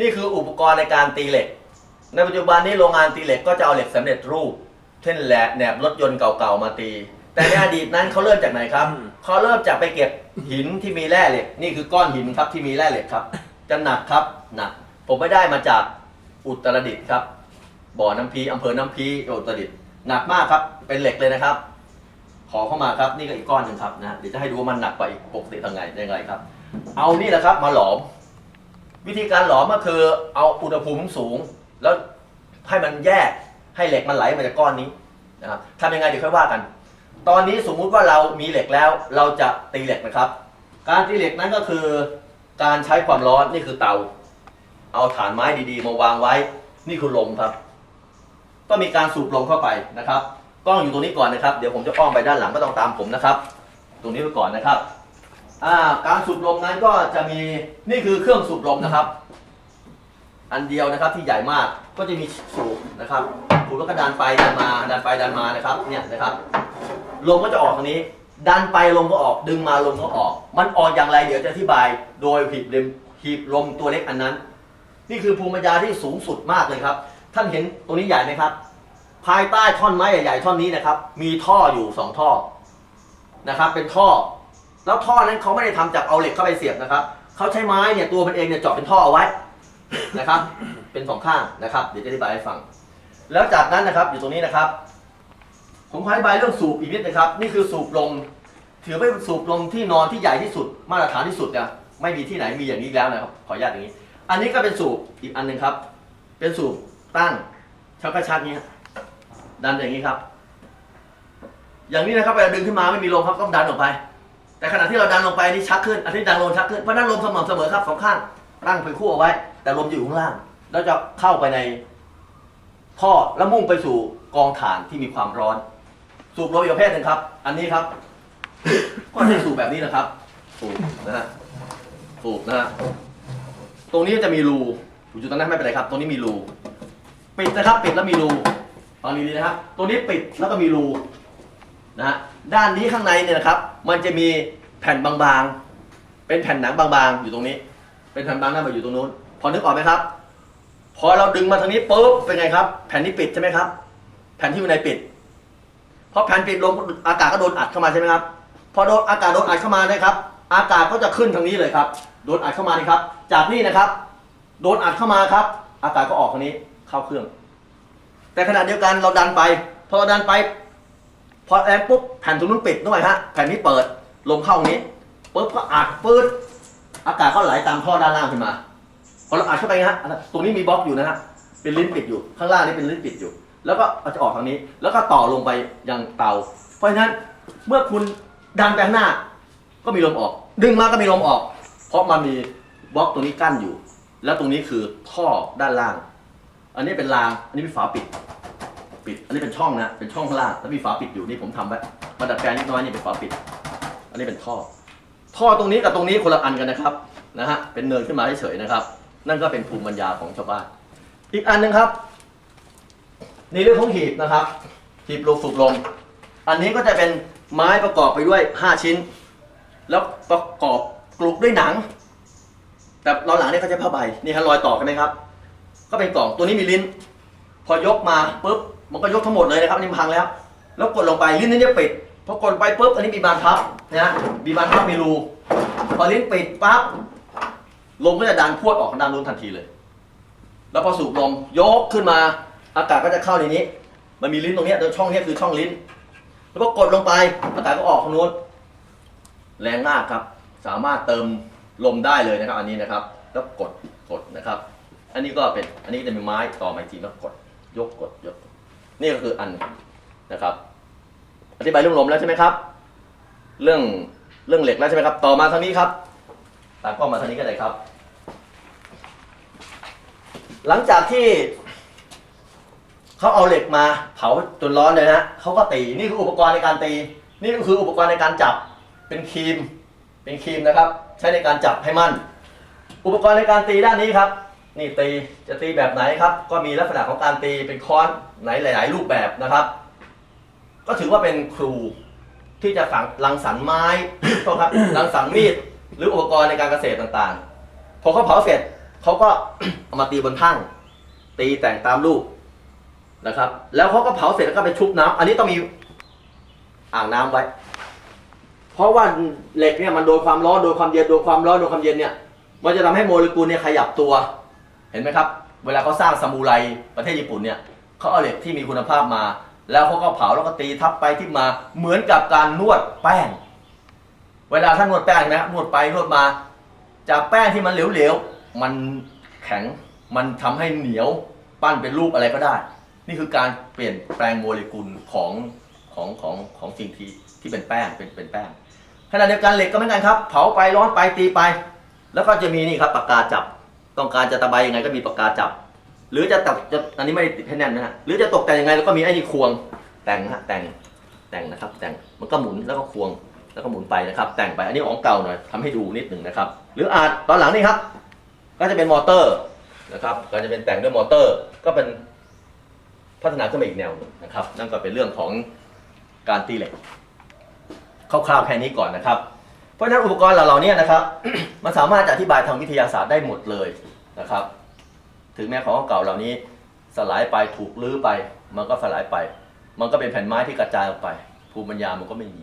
นี่คืออุปกรณ์ในการตีเหล็ก ในปัจจุบันนี้โรงงานตีเหล็กก็จะเอาเหล็กสำเร็จรูป เช่นแหลแหนบรถยนต์เก่าๆมาตี แต่ในอดีตนั้นเขาเริ่มจากไหนครับอืมเขาเริ่มจากไปเก็บหินที่มีแร่เหล็ก นี่คือก้อนหินครับที่มีแร่เหล็กครับ จะหนักครับหนัก ผมไปได้มาจากอุตรดิตถ์ครับ บ่อน้ำพีอำเภอน้ำพีอุตรดิตถ์หนักมากครับ เป็นเหล็กเลยนะครับ ขอเข้ามาครับ นี่ก็อีกก้อนหนึ่งครับนะ เดี๋ยวจะให้ดูว่ามันหนักกว่าอีกปกติทางไงยังไงครับ เอานี่แหละครับ มาหลอม วิธีการหลอมก็คือเอาอุณหภูมิสูง แล้วให้มันแยกให้เหล็กมันไหลมาจากก้อนนี้นะครับทำยังไงเดี๋ยวค่อยว่ากัน ตอนนี้สมมุติว่าเรามีเหล็กแล้ว เราจะตีเหล็กนะครับ การตีเหล็กนั้นก็คือการใช้ความร้อนนี่คือเตา เอาฐานไม้ดีๆ มาวางไว้ นี่คือลมครับก็มีการสูบลมเข้าไปนะครับ กล้องอยู่ตรงนี้ก่อนนะครับ เดี๋ยวผมจะอ้อมไปด้านหลังก็ต้องตามผมนะครับ ตรงนี้ไปก่อนนะครับ อ่าการสูบลมนั้นก็จะมีนี่คือเครื่องสูบลมนะครับ อันเดียวนะครับที่ใหญ่มากก็จะมีสูบนะครับสูบแล้วก็ดันไปดันมาดันไปดันมานะครับเนี่ยนะครับลมก็จะออกทางนี้ ดันไปลมก็ออกดึงมาลมก็ออก มันออกอย่างไรเดี๋ยวจะอธิบาย โดยหีบลมหีบลมตัวเล็กอันนั้น นี่คือภูมิปัญญาที่สูงสุดมากเลยครับ ท่านเห็นตรงนี้ใหญ่ไหมครับ ภายใต้ท่อนไม้ใหญ่ๆท่อนนี้นะครับ มีท่ออยู่สองท่อนะครับ เป็นท่อ แล้วท่อนั้นเขาไม่ได้ทำจากเอาเหล็กเข้าไปเสียบนะครับเขาใช้ไม้เนี่ยตัวมันเองเนี่ยเจาะเป็นท่อเอาไว้นะครับ เป็นสองข้างนะครับ เดี๋ยวจะอธิบายให้ฟัง แล้วจากนั้นนะครับอยู่ตรงนี้นะครับ ผมขออธิบายเรื่องสูบอีกนิดนะครับ นี่คือสูบลมถือเป็นสูบลมที่นอนที่ใหญ่ที่สุดมาตรฐานที่สุดนะไม่มีที่ไหนมีอย่างนี้แล้วนะครับขออนุญาตอย่างนี้ อันนี้ก็เป็นสูบอีกอันหนึ่งครับ เป็นสูบตั้งชักกระชักนี้ดันอย่างนี้ครับ อย่างนี้นะครับเวลาดึงขึ้นมาไม่มีลมครับต้องดันออกไป แต่ขณะที่เราดันลงไปนี่ชักขึ้น อันนี้ดันลงชักขึ้น เพราะนั้นลมสม่ำเสมอครับสองข้างตั้งไปคู่เอาไว้ แต่ลมอยู่ข้างล่าง แล้วจะเข้าไปในท่อแล้วมุ่งไปสู่กองถ่านที่มีความร้อน สูบลมอีกประเภทหนึ่งครับ อันนี้ครับ ก็ใช้สูบแบบนี้นะครับ สูบนะฮะ สูบนะฮะ ตรงนี้จะมีรูอยู่ตรงนั้นไม่เป็นไรครับ ตรงนี้มีรู ปิดนะครับ ปิดแล้วมีรูฟังดีๆนะครับตรงนี้ปิดแล้วก็มีรูนะฮะ ด้านนี้ข้างในเนี่ยนะครับ มันจะมี แผ่นบางๆ เป็นแผ่นหนังบางๆ อยู่ตรงนี้ เป็นแผ่นบางหน้ามาอยู่ตรงนู้น พอนึกออกไหมครับ พอเราดึงมาทางนี้ปุ๊บเป็นไงครับ แผ่นนี้ปิดใช่ไหมครับ แผ่นที่อยู่ในปิดพอแผ่นปิดลมอากาศก็โดนอัดเข้ามาใช่ไหมครับ พอโดนอากาศโดนอัดเข้ามานะครับ อากาศก็จะขึ้นทางนี้เลยครับ โดนอัดเข้ามานี่ครับ จากนี่นะครับ โดนอัดเข้ามาครับ อากาศก็ออกทางนี้เข้าเครื่อง แต่ขณะเดียวกันเราดันไป พอเราดันไป พอแรงปุ๊บแผ่นตรงนู้นปิดด้วยฮะ แผ่นนี้เปิด ลมเข้าตรงนี้ปุ๊บก็อัดปื๊ดอากาศก็ไหลตามท่อด้านล่างขึ้นมา พอเราอัดเข้าไปนะฮะตรงนี้มีบล็อกอยู่นะฮะเป็นลิ้นปิดอยู่ ข้างล่างนี่เป็นลิ้นปิดอยู่ แล้วก็จะออกทางนี้ แล้วก็ต่อลงไปยังเตา เพราะฉะนั้นเมื่อคุณดันไปข้างหน้า ก็มีลมออก ดึงมาก็มีลมออก เพราะมันมีบล็อกตรงนี้กั้นอยู่ แล้วตรงนี้คือท่อด้านล่าง อันนี้เป็นราง อันนี้เป็นฝาปิด ปิด อันนี้เป็นช่องนะ เป็นช่องข้างล่าง แล้วมีฝาปิดอยู่ นี่ผมทำไว้มาดัดแปลงนิดน้อยนี่เป็นฝาปิด อันนี้เป็นท่อ ท่อตรงนี้กับตรงนี้คนละอันกันนะครับนะฮะเป็นเนินขึ้นมาเฉยๆนะครับ นั่นก็เป็นภูมิปัญญาของชาวบ้าน อีกอันหนึ่งครับ ในเรื่องของหีบนะครับหีบลมสูบลม อันนี้ก็จะเป็นไม้ประกอบไปด้วย 5 ชิ้น แล้วประกอบกลุกด้วยหนัง แต่เราหลังเนี่ยเขาจะผ้าใบนี่ฮะรอยต่อกันไหมครับ ก็เป็นกล่องตัวนี้มีลิ้น พอยกมาปุ๊บมันก็ยกทั้งหมดเลยนะครับอันนี่มันพังแล้ว แล้วกดลงไปลิ้นนี้จะปิด พอกดไปปุ๊บอันนี้มีบานพับนะมีบานพับมีรูพอลิ้นปิดปั๊บลมก็จะดันพรวดออกด้านนู้นทันทีเลย แล้วพอสูบลมยกขึ้นมา อากาศก็จะเข้าในนี้ มันมีลิ้นตรงนี้ยช่องนี้คือช่องลิ้น แล้วก็กดลงไปอากาศก็ออกทางนู้นแรงมากครับ สามารถเติมลมได้เลยนะครับ อันนี้นะครับ แล้วกดกดนะครับ อันนี้ก็เป็นอันนี้จะเป็นไม้ต่อไม้ทีแล้วกด ยกกดยก นี่ก็คืออันนะครับ อธิบายเรื่องลมแล้วใช่ไหมครับ เรื่องเรื่องเหล็กแล้วใช่ไหมครับ ต่อมาทางนี้ครับตากล้องมาทางนี้ก็ได้ครับ หลังจากที่เขาเอาเหล็กมาเผาจนร้อนเลยนะเขาก็ตีนี่คืออุปกรณ์ในการตี นี่ก็คืออุปกรณ์ในการจับเป็นครีม เป็นครีมนะครับ ใช้ในการจับให้มั่น อุปกรณ์ในการตีด้านนี้ครับ นี่ตีจะตีแบบไหนครับ ก็มีลักษณะของการตีเป็นค้อนไหนหลายๆรูปแบบนะครับ ก็ถือว่าเป็นครูที่จะฝังรังสรรค์ไม้โทษครับรังสรรค์มีดหรืออุปกรณ์ในการเกษตรต่างๆ พอเขาเผาเสร็จเขาก็ เอามาตีบนทั่ง ตีแต่งตามรูปนะครับ แล้วเขาก็เผาเสร็จแล้วก็ไปชุบน้ำอันนี้ต้องมีอ่างน้ำไว้ เพราะว่าเหล็กเนี่ยมันโดนความร้อนโดนความเย็นโดนความร้อนโดนความเย็นเนี่ย มันจะทำให้โมเลกุลเนี่ยขยับตัว เห็นไหมครับ เวลาเขาสร้างซามูไรประเทศญี่ปุ่นเนี่ยเขาเอาเหล็กที่มีคุณภาพมา แล้วเขาก็เผาแล้วก็ตีทับไปที่มาเหมือนกับการนวดแป้ง เวลาท่านนวดแป้งนะนวดไปนวดมา จากแป้งที่มันเหลวๆมันแข็งมันทำให้เหนียวปั้นเป็นรูปอะไรก็ได้ นี่คือการเปลี่ยนแปลงโมเลกุลของของของของสิ่งที่ที่เป็นแป้งเป็นเป็นแป้งขณะเดียวกันเหล็กก็เหมือนกันครับ เผาไปร้อนไปตีไป แล้วก็จะมีนี่ครับปากกาจับ ต้องการจะตะไบยังไงก็มีปากกาจับ หรือจะตัดจะอันนี้ไม่ได้ติดให้แน่นนะฮะหรือจะตกแต่งยังไงแล้วก็มีไอ้นี่ควงแต่งฮะแต่งแต่งนะครับ แต่งมันก็หมุนแล้วก็ควงแล้วก็หมุนไปนะครับ แต่งไปอันนี้ของเก่าหน่อยทำให้ดูนิดหนึ่งนะครับ หรืออาจตอนหลังนี่ครับ ก็จะเป็นมอเตอร์นะครับก็จะเป็นแต่งด้วยมอเตอร์ ก็เป็นพัฒนาขึ้นมาอีกแนวหนึ่งนะครับ นั่นก็เป็นเรื่องของการตีเหล็กคร่าวๆแค่นี้ก่อนนะครับ เพราะฉะนั้นอุปกรณ์เหล่านี้นะครับ มันสามารถจะอธิบายทางวิทยาศาสตร์ได้หมดเลยนะครับ ถึงแม้ของเก่าเหล่านี้สลายไปถูกลื้อไป มันก็สลายไป มันก็เป็นแผ่นไม้ที่กระจายออกไป ภูมิปัญญามันก็ไม่มี